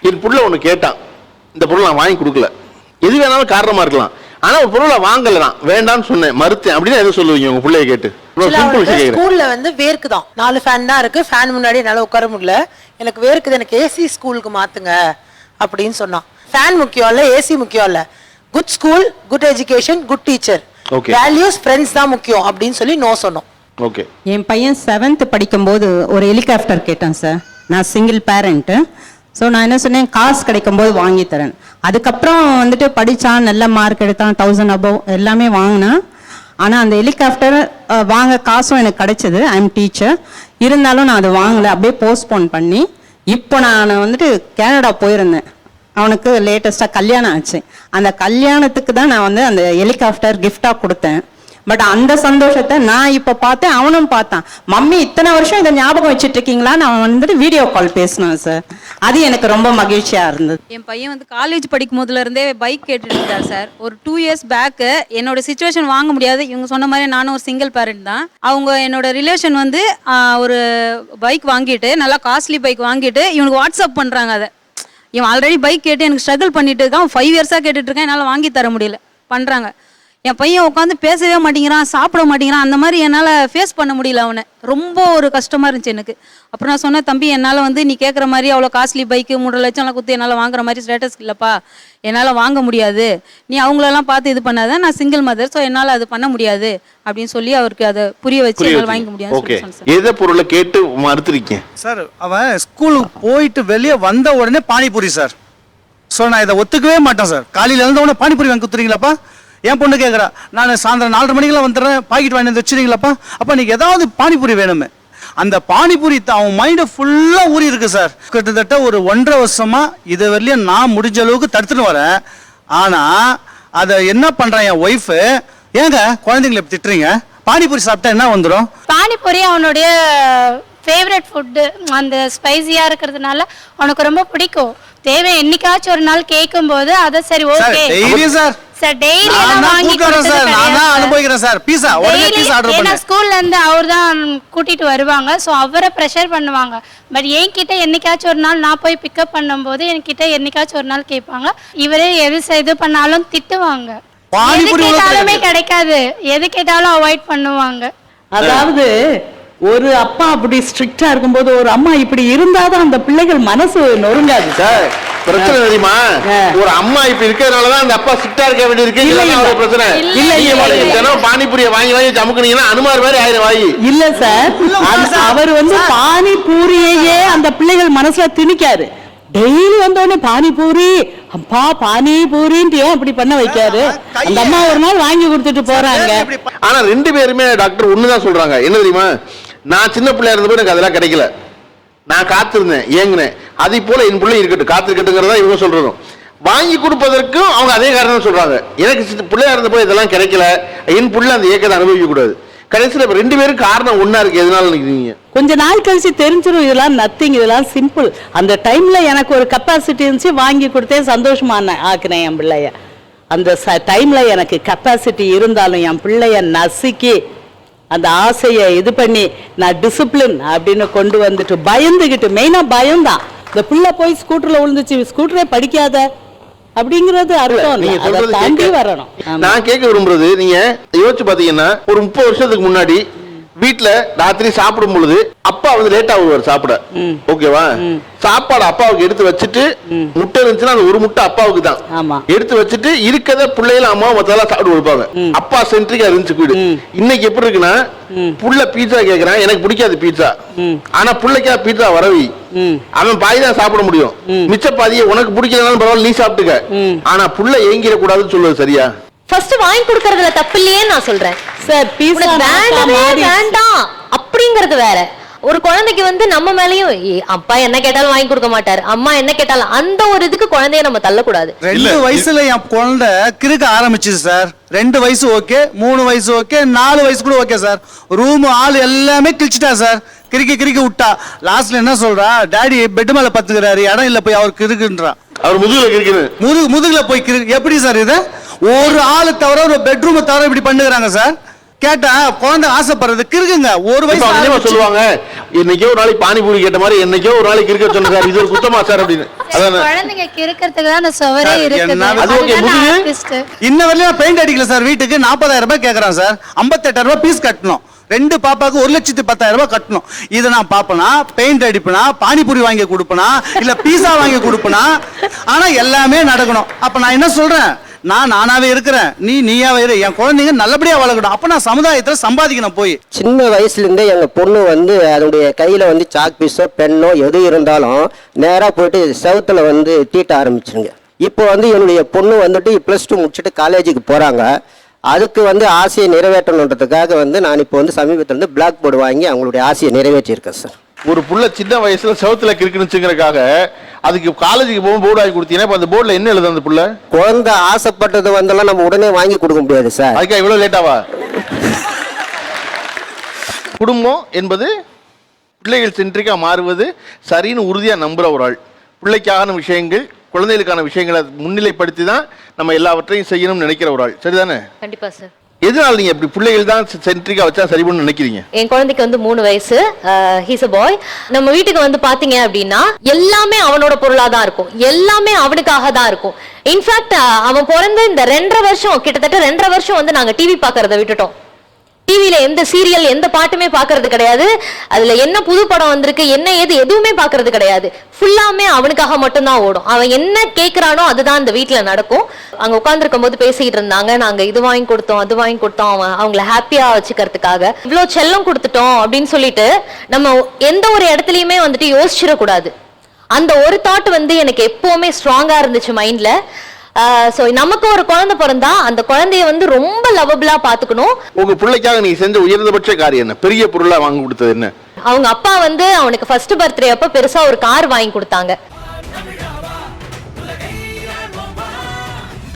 என் புள்ள ஒண்ணு கேட்டான். இந்த பொருள் நான் வாங்கி கொடுக்கல. எது வேணாலும் காரணமா இருக்கலாம். ஆனா ஒரு பொருளை வாங்கல நான் வேண்டாம்னு சொன்னேன். மறுத்தேன். அப்படின்னு எதை சொல்லுவீங்க உங்க பிள்ளைய கேட்டு. ஸ்கூல்ல வந்து வேர்க்குதான். நாலு ஃபேன் தான் இருக்கு. ஃபேன் முன்னாடி என்னால உட்கார முடியல. எனக்கு வேர்க்குது. எனக்கு ஏசி ஸ்கூலுக்கு மாத்துங்க அப்படின்னு சொன்னான். ஃபேன் முக்கியம் இல்ல ஏசி முக்கியம் இல்ல. Good school good education good teacher Okay. Values friends தான் முக்கியம் அப்படின்னு சொல்லி நோ சொன்னோம். ஓகே என் பையன் செவன்த் படிக்கும்போது ஒரு ஹெலிகாப்டர் கேட்டான் சார் நான் சிங்கிள் பேரண்ட்டு ஸோ நான் என்ன சொன்னேன்? காசு கிடைக்கும் போது வாங்கி தரேன். அதுக்கப்புறம் வந்துட்டு படித்தான் நல்ல மார்க் எடுத்தான் தௌசண்ட் அபவ் எல்லாமே வாங்கினான் ஆனால் அந்த ஹெலிகாப்டர் வாங்க காசும் எனக்கு கிடைச்சது. ஐ எம் டீச்சர் இருந்தாலும் நான் அதை வாங்கலை. அப்படியே போஸ்ட்போன் பண்ணி இப்போ நான் வந்துட்டு கேனடா போயிருந்தேன். அவனுக்கு லேட்டஸ்ட்டாக கல்யாணம் ஆச்சு. அந்த கல்யாணத்துக்கு தான் நான் வந்து அந்த ஹெலிகாப்டர் கிஃப்டாக கொடுத்தேன். பட் அந்த சந்தோஷத்தை நான் இப்போ பார்த்தேன் அவனும் பார்த்தான். மம்மி இத்தனை வருஷம் இதை ஞாபகம் வச்சுட்டு இருக்கீங்களா நான் வந்துட்டு வீடியோ கால் பேசினேன் சார் அது எனக்கு ரொம்ப மகிழ்ச்சியாக இருந்தது. என் பையன் வந்து காலேஜ் படிக்கும் போதுல இருந்தே பைக் கேட்டுட்டு இருந்தார் சார் ஒரு டூ இயர்ஸ் பேக்கு என்னோட சுச்சுவேஷன் வாங்க முடியாது. இவங்க சொன்ன மாதிரி நானும் ஒரு சிங்கிள் பேரண்ட் தான். அவங்க என்னோட ரிலேஷன் வந்து ஒரு பைக் வாங்கிட்டு நல்லா காஸ்ட்லி பைக் வாங்கிட்டு இவனுக்கு வாட்ஸ்அப் பண்ணுறாங்க அதை. இவன் ஆல்ரெடி பைக் கேட்டு எனக்கு ஸ்ட்ரகிள் பண்ணிட்டு இருக்கான். ஃபைவ் இயர்ஸாக கேட்டுட்டு இருக்கேன் என்னால் வாங்கி தர முடியல. பண்ணுறாங்க என் பையன் உட்காந்து பேசவே மாட்டேங்கிறான் சாப்பிட மாட்டேங்கிறான். அந்த மாதிரி என்னால் ஃபேஸ் பண்ண முடியல அவனை. ரொம்ப ஒரு கஷ்டமா இருந்துச்சு எனக்கு. அப்புறம் நான் சொன்னேன் தம்பி என்னால் வந்து நீ கேட்குற மாதிரி அவ்வளோ காஸ்ட்லி பைக்கு மூணு லட்சம்லாம் குத்து என்னால் வாங்குற மாதிரி ஸ்டேட்டஸ் இல்லைப்பா. என்னால் வாங்க முடியாது. நீ அவங்களெல்லாம் பார்த்து இது பண்ணாத. நான் சிங்கிள் மதர் ஸோ என்னால் அது பண்ண முடியாது. அப்படின்னு சொல்லி அவருக்கு அதை புரிய வச்சு என்னால் வாங்க சார். எதை பொருளை கேட்டு மறுத்துருக்கீங்க? சார் அவன் ஸ்கூலுக்கு போயிட்டு வெளியே வந்த உடனே பானிபூரி சார். ஸோ நான் இதை ஒத்துக்கவே மாட்டேன் சார். காலையில் எழுந்த உடனே பானிபூரி வாங்கி கொடுத்துறீங்களாப்பா என் பொண்ணு கேட்குறா நான் சாயந்தரம் நாலரை மணிக்கெல்லாம் வந்துடுறேன். பாக்கெட் வாங்கி வந்து வச்சுருங்களப்பா அப்போ நீங்க ஏதாவது பானிபூரி வேணுமே. அந்த பானிபூரி அவன் மைண்டு ஃபுல்லாக ஊறி இருக்கு சார் கிட்டத்தட்ட ஒரு ஒன்றரை வருஷமா இது வரலையும் நான் முடிஞ்ச அளவுக்கு தடுத்துட்டு வரேன். ஆனால் அதை என்ன பண்ணுறேன் என் ஒய்ஃபு ஏங்க குழந்தைங்களை திட்டுறீங்க? பானிபூரி சாப்பிட்டா என்ன வந்துடும் பானிபூரி அவனுடைய ஃபேவரட் ஃபுட்டு அந்த ஸ்பைசியாக இருக்கிறதுனால அவனுக்கு ரொம்ப பிடிக்கும். தேவை என்னைக்காச்சும் ஒரு நாள் கேட்கும்போது அதை சரி ஓகே சார் சார் டெய்லி நான் வாங்கி கூட்டு வரேன் சார். நான் தான் கொடுத்தது அனுபவிக்கிறேன் சார். பீஸா உடனே Daily- பீஸா ஆர்டர் ஏன்னா பண்ணு ஸ்கூல்ல இருந்து அவர் தான் கூட்டிட்டு வருவாங்க. ஸோ அவரை ப்ரெஷர் பண்ணுவாங்க. பட் என்கிட்ட என்னைக்காச்சும் ஒரு நாள் நான் போய் பிக்கப் பண்ணும்போது என்கிட்ட என்னைக்காச்சும் ஒரு நாள் கேட்பாங்க. இவரே எது செ- இது பண்ணாலும் திட்டுவாங்க. எது கேட்டாலுமே கிடைக்காது. எது கேட்டாலும் அவாய்ட் பண்ணுவாங்க. அதாவது ஒரு அப்பா அப்படி ஸ்ட்ரிக்டா இருக்கும்போது ஒரு அம்மா இப்படி இருந்தாதான் அந்த பிள்ளைகள் மனசு நொறுங்காது. சார் பிரச்சனை தெரியுமா. ஒரு அம்மா இப்ப இருக்கிறதுனாலதான் அந்த அப்பா ஸ்ட்ரிக்டா இருக்க வேண்டியிருக்கு. இல்ல, இல்லைன்னா இல்ல. ஒரு பிரச்சனை. இல்ல, இல்ல, பானிபூரியை வாங்கி வாங்கி சமுக்குனீங்கன்னா அனுமார் மாதிரி ஆயிரம் வாங்கி இல்ல சார். அவர் வந்து பானி பூரியையே அந்த பிள்ளைகள் மனசுல திணிக்காரு. டெய்லி வந்த உடனே பானிபூரி அப்பா பானிபூரின்ட்டு ஏன் இப்படி பண்ண வைக்காரு? அந்த அம்மா ஒரு நாள் வாங்கி கொடுத்துட்டு போறாங்க. ஆனா ரெண்டு பேருமே டாக்டர் ஒண்ணுதான் சொல்றாங்க. என்ன தெரியுமா? நான் சின்ன பிள்ளையா இருந்தப்போ எனக்கு அதெல்லாம் கிடைக்கல. நான் காத்திருந்தேன் ஏங்கினேன் அதே போல என் பிள்ளை இருக்கட்டும் காத்திருக்கட்டுங்கிறதா இவங்க சொல்றதும். வாங்கி கொடுப்பதற்கும் அவங்க அதே காரணம் சொல்றாங்க. எனக்கு பிள்ளையா இருந்தப்போ இதெல்லாம் கிடைக்கல. என் பிள்ளை அந்த இயக்கத்தை அனுபவிக்க கூடாது கடைசியில் ரெண்டு பேரும் காரணம் ஒன்னா இருக்கு. எதனால நினைக்கிறீங்க? கொஞ்ச நாள் கழிச்சு தெரிஞ்சிடும் இதெல்லாம் நத்திங் இதெல்லாம் சிம்பிள் அந்த டைம்ல எனக்கு ஒரு கெப்பாசிட்டி இருந்துச்சு வாங்கி கொடுத்தேன் சந்தோஷமா ஆக்குனேன் என் பிள்ளைய. அந்த டைம்ல எனக்கு கெப்பாசிட்டி இருந்தாலும் என் பிள்ளைய நசுக்கி அந்த ஆசையை இது பண்ணி நான் டிசிப்ளின் அப்படின்னு கொண்டு வந்துட்டு பயந்துகிட்டு மெயினா பயம்தான். இந்த பிள்ளை போய் ஸ்கூட்டர்ல விழுந்துச்சு ஸ்கூட்டரே படிக்காத அப்படிங்கிறது அர்த்தம் தாண்டி வரணும். நான் கேட்க விரும்புறது நீங்க யோசிச்சு பாத்தீங்கன்னா ஒரு முப்பது வருஷத்துக்கு முன்னாடி வீட்ல ராத்திரி சாப்பிடும் பொழுது அப்பா வந்து லேட்டா வருவார் சாப்பிட. ஓகேவா சாப்பாடு அப்பாவுக்கு எடுத்து வச்சுட்டு முட்டை இருந்துச்சுன்னா அந்த ஒரு முட்டை அப்பாவுக்கு தான். எடுத்து வச்சுட்டு இருக்கத பிள்ளைகளும் அம்மா மத்தெல்லாம் சாப்பிட்டு கொடுப்பாங்க. அப்பா சென்ட்ரிக்கா இருந்துச்சு வீடு. இன்னைக்கு எப்படி இருக்குன்னா புள்ள பீட்சா கேக்குறான் எனக்கு பிடிக்காது பீட்சா ஆனா புள்ளைக்கா பீட்சா வரவி. அவன் பாதி தான் சாப்பிட முடியும். மிச்ச பாதியை உனக்கு பிடிக்கிறதுனால பரவாயில்ல நீ சாப்பிட்டுக்க. ஆனா புள்ள ஏங்கிட கூடாதுன்னு சொல்லுவது சரியா? ஃபர்ஸ்ட் வாங்கி கொடுக்கறதுல தப்பு இல்லையே நான் சொல்றேன். சார் பீஸா உனக்கு வேண்டவே வேண்டாம். அப்படிங்கறது வேற. ஒரு குழந்தைக்கு வந்து நம்ம மேலயும் "ஏய், அப்பா என்ன கேட்டாலும் வாங்கி கொடுக்க மாட்டாரு. அம்மா என்ன கேட்டாலும் அந்த ஒரு இதுக்கு குழந்தைய நம்ம தள்ளக்கூடாது. ரெண்டு வயசுல என் குழந்தை கிறுக்க ஆரம்பிச்சுது சார் ரெண்டு வயசு ஓகே மூணு வயசு ஓகே நாலு வயசு கூட ஓகே சார் ரூம் ஆள் எல்லாமே கிழிச்சிட்டா சார் கிறுக்கி கிறுக்கி விட்டா. லாஸ்ட்ல என்ன சொல்றா? டாடி பெட் மேல பத்துக்கிறாரு இடம் இல்ல போய் அவர் கிறுக்குன்றா அவர் முதுகுல இருக்குது முதுகு முதுகுல போய் கிறு எப்படி சார் இது? ஒரு ஆளு தவிர ஒரு பெட்ரூமை தவிர இப்படி பண்ணுகிறாங்க சார். கேட்டா குழந்தை ஆசைப்படுறதுக்கு இருக்குங்க ஒரு வயசு சொல்லுவாங்க என்னைக்கோ ஒரு நாளைக்கு பானிபூரி கேட்ட மாதிரி என்னைக்கோ ஒரு நாளைக்கு இருக்க சொன்ன சார். இது ஒரு குத்தமா சார் அப்படின்னு. அதானே. குழந்தைங்க கிறுக்கிறதுக்கு தான் அந்த சுவரே இருக்குது. இன்ன வரையிலும் பெயிண்ட் அடிக்கல சார் வீட்டுக்கு. நாற்பதாயிரம் ரூபாய் கேட்கறான் சார். ஐம்பத்தெட்டாயிரம் ரூபாய் பீஸ் கட்டணும். ரெண்டு பாப்பாக்கு ஒரு லட்சத்தி பத்தாயிரம் ரூபாய் கட்டணும். இதை நான் பாப்பனா பெயிண்ட் அடிப்பனா? பானிபூரி வாங்கி கொடுப்பனா? இல்ல பீஸா வாங்கி கொடுப்பனா? ஆனா எல்லாமே நடக்கணும். அப்ப நான் என்ன சொல்றேன்? நான் நானாவே இருக்கிறேன். நீ நீயாவே இரு. என் குழந்தைங்க நல்லபடியா வளர்க்கணும் அப்ப நான் சமுதாயத்துல சம்பாதிக்கணும் போய். சின்ன வயசுலேருந்தே எங்கள் பொண்ணு வந்து அதனுடைய கையில் வந்து சாக் பீஸோ பெண்ணோ எது இருந்தாலும் நேராக போயிட்டு செவத்துல வந்து தீட்ட ஆரம்பிச்சிருங்க. இப்போ வந்து என்னுடைய பொண்ணு வந்துட்டு ப்ளஸ் டூ முடிச்சுட்டு காலேஜுக்கு போகிறாங்க அதுக்கு வந்து ஆசையை நிறைவேற்றணுன்றதுக்காக வந்து நான் இப்போ வந்து சமீபத்தில் வந்து பிளாக் போர்டு வாங்கி அவங்களுடைய ஆசையை நிறைவேற்றியிருக்கேன் சார் ஒரு புள்ள சின்ன வயசுல செவத்துல கிறுக்குனுச்சுங்கிறக்காக அதுக்கு காலேஜுக்கு போகும் போர்டு வாங்கி கொடுத்தீங்கன்னா இப்ப அந்த போர்டுல என்ன எழுது அந்த புள்ள? குழந்தை ஆசைப்பட்டது வந்தெல்லாம் நம்ம உடனே வாங்கி கொடுக்க முடியாது சார். அதுக்கா இவ்வளவு லேட்டாவா குடும்பம் என்பது பிள்ளைகள் சென்ட்ரிக்கா மாறுவது சரின்னு உறுதியா நம்புற ஒரு ஆள். பிள்ளைக்கான விஷயங்கள் குழந்தைகளுக்கான விஷயங்களை முன்னிலைப்படுத்தி தான் நம்ம எல்லாவற்றையும் செய்யணும்னு நினைக்கிற ஒரு ஆள். சரிதானே? கண்டிப்பா சார். எதனால நீங்க இப்படி பிள்ளைகள் தான் சென்ட்ரிக்கா வச்சா சரி பண்ணு நினைக்கிறீங்க? என் குழந்தைக்கு வந்து மூணு வயசு. ஹீஸ் அ பாய் நம்ம வீட்டுக்கு வந்து பாத்தீங்க அப்படின்னா எல்லாமே அவனோட பொருளா தான் இருக்கும். எல்லாமே அவனுக்காக தான் இருக்கும். இன்ஃபேக்ட் அவன் பிறந்த இந்த ரெண்டரை வருஷம் கிட்டத்தட்ட ரெண்டரை வருஷம் வந்து நாங்க டிவி பாக்குறத விட்டுட்டோம். டிவியில எந்த சீரியல் எந்த பாட்டுமே பாக்குறது கிடையாது. அதுல என்ன புது படம் வந்திருக்கு என்ன ஏது எதுவுமே பாக்குறது கிடையாது. ஃபுல்லாமே அவனுக்காக மட்டும்தான் ஓடும். அவன் என்ன கேக்குறானோ அதுதான் அந்த வீட்டுல நடக்கும். அங்க உட்காந்துருக்கும் போது பேசிக்கிட்டு இருந்தாங்க. நாங்க இது வாங்கி கொடுத்தோம் அது வாங்கி கொடுத்தோம். அவன் அவங்கள ஹாப்பியா வச்சுக்கிறதுக்காக. இவ்வளவு செல்லம் கொடுத்துட்டோம் அப்படின்னு சொல்லிட்டு நம்ம எந்த ஒரு இடத்துலயுமே வந்துட்டு யோசிச்சிடக்கூடாது. அந்த ஒரு தாட் வந்து எனக்கு எப்பவுமே ஸ்ட்ராங்கா இருந்துச்சு மைண்ட்ல ஸோ நமக்கு ஒரு குழந்தை பிறந்தா அந்த குழந்தைய வந்து ரொம்ப லவபிளா பாத்துக்கணும் உங்க பிள்ளைக்காக நீங்க செஞ்ச உயர்ந்தபட்ச காரியம் என்ன? பெரிய பொருளா வாங்கி கொடுத்தது என்ன? அவங்க அப்பா வந்து அவனுக்கு ஃபர்ஸ்ட் பர்த்டே அப்ப பெருசா ஒரு கார் வாங்கி கொடுத்தாங்க.